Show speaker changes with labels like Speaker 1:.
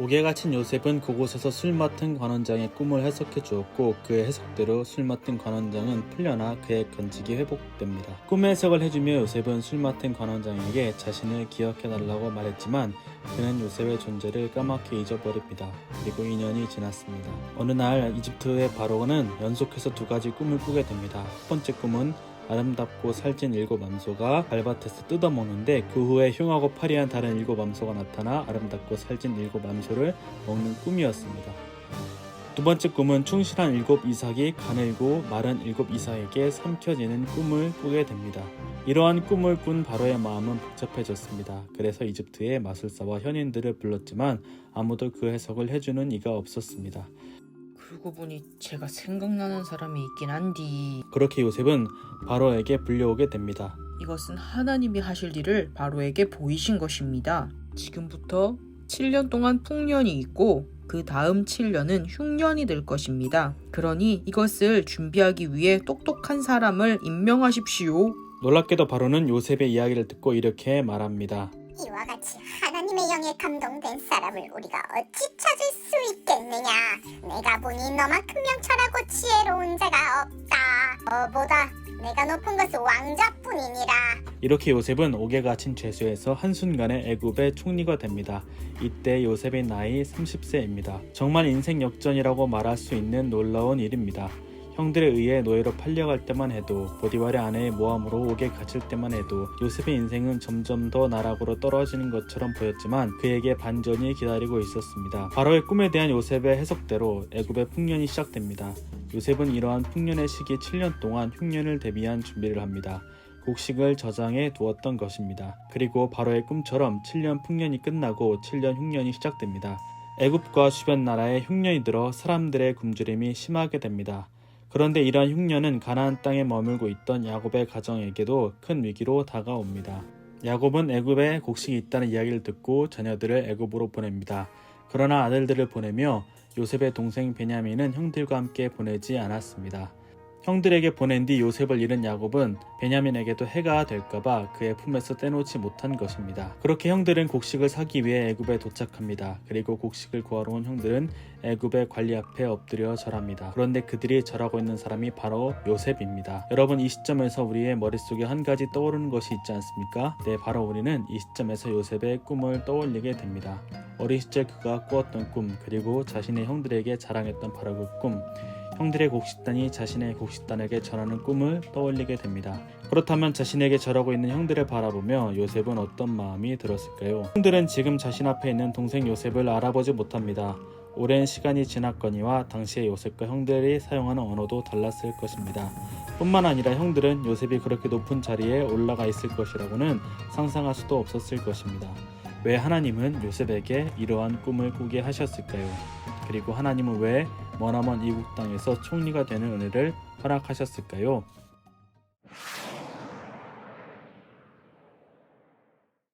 Speaker 1: 옥에 갇힌 요셉은 그곳에서 술 맡은 관원장의 꿈을 해석해 주었고 그의 해석대로 술 맡은 관원장은 풀려나 그의 건직이 회복됩니다. 꿈의 해석을 해주며 요셉은 술 맡은 관원장에게 자신을 기억해 달라고 말했지만 그는 요셉의 존재를 까맣게 잊어버립니다. 그리고 2년이 지났습니다. 어느 날 이집트의 바로는 연속해서 두 가지 꿈을 꾸게 됩니다. 첫 번째 꿈은 아름답고 살찐 일곱 암소가 밟밭에서 뜯어먹는데 그 후에 흉하고 파리한 다른 일곱 암소가 나타나 아름답고 살찐 일곱 암소를 먹는 꿈이었습니다. 두 번째 꿈은 충실한 일곱 이삭이 가늘고 마른 일곱 이삭에게 삼켜지는 꿈을 꾸게 됩니다. 이러한 꿈을 꾼 바로의 마음은 복잡해졌습니다. 그래서 이집트의 마술사와 현인들을 불렀지만 아무도 그 해석을 해주는 이가 없었습니다.
Speaker 2: 그러고 보니 제가 생각나는 사람이 있긴 한디
Speaker 1: 그렇게 요셉은 바로에게 불려오게 됩니다.
Speaker 2: 이것은 하나님이 하실 일을 바로에게 보이신 것입니다. 지금부터 7년 동안 풍년이 있고 그 다음 7년은 흉년이 될 것입니다. 그러니 이것을 준비하기 위해 똑똑한 사람을 임명하십시오.
Speaker 1: 놀랍게도 바로는 요셉의 이야기를 듣고 이렇게 말합니다.
Speaker 3: 이와 같이 영에 감동된 사람을 우리가 어찌 찾을 수 있겠느냐? 내가 보니 너만큼 명철하고 지혜로운 자가 없다. 너보다 내가 높은 것은 왕자뿐이니라.
Speaker 1: 이렇게 요셉은 옥에 갇힌 죄수에서 한순간에 애굽의 총리가 됩니다. 이때 요셉의 나이 30세입니다. 정말 인생 역전이라고 말할 수 있는 놀라운 일입니다. 형들에 의해 노예로 팔려갈 때만 해도 보디발의 아내의 모함으로 옥에 갇힐 때만 해도 요셉의 인생은 점점 더 나락으로 떨어지는 것처럼 보였지만 그에게 반전이 기다리고 있었습니다. 바로의 꿈에 대한 요셉의 해석대로 애굽의 풍년이 시작됩니다. 요셉은 이러한 풍년의 시기 7년 동안 흉년을 대비한 준비를 합니다. 곡식을 저장해 두었던 것입니다. 그리고 바로의 꿈처럼 7년 풍년이 끝나고 7년 흉년이 시작됩니다. 애굽과 주변 나라에 흉년이 들어 사람들의 굶주림이 심하게 됩니다. 그런데 이러한 흉년은 가나안 땅에 머물고 있던 야곱의 가정에게도 큰 위기로 다가옵니다. 야곱은 애굽에 곡식이 있다는 이야기를 듣고 자녀들을 애굽으로 보냅니다. 그러나 아들들을 보내며 요셉의 동생 베냐민은 형들과 함께 보내지 않았습니다. 형들에게 보낸 뒤 요셉을 잃은 야곱은 베냐민에게도 해가 될까봐 그의 품에서 떼놓지 못한 것입니다. 그렇게 형들은 곡식을 사기 위해 애굽에 도착합니다. 그리고 곡식을 구하러 온 형들은 애굽의 관리 앞에 엎드려 절합니다. 그런데 그들이 절하고 있는 사람이 바로 요셉입니다. 여러분 이 시점에서 우리의 머릿속에 한 가지 떠오르는 것이 있지 않습니까? 네, 바로 우리는 이 시점에서 요셉의 꿈을 떠올리게 됩니다. 어린 시절 그가 꾸었던 꿈 그리고 자신의 형들에게 자랑했던 바로 그 꿈. 형들의 곡식단이 자신의 곡식단에게 전하는 꿈을 떠올리게 됩니다. 그렇다면 자신에게 절하고 있는 형들을 바라보며 요셉은 어떤 마음이 들었을까요? 형들은 지금 자신 앞에 있는 동생 요셉을 알아보지 못합니다. 오랜 시간이 지났거니와 당시의 요셉과 형들이 사용하는 언어도 달랐을 것입니다. 뿐만 아니라 형들은 요셉이 그렇게 높은 자리에 올라가 있을 것이라고는 상상할 수도 없었을 것입니다. 왜 하나님은 요셉에게 이러한 꿈을 꾸게 하셨을까요? 그리고 하나님은 왜 머나먼 이국 땅에서 총리가 되는 은혜를 허락하셨을까요?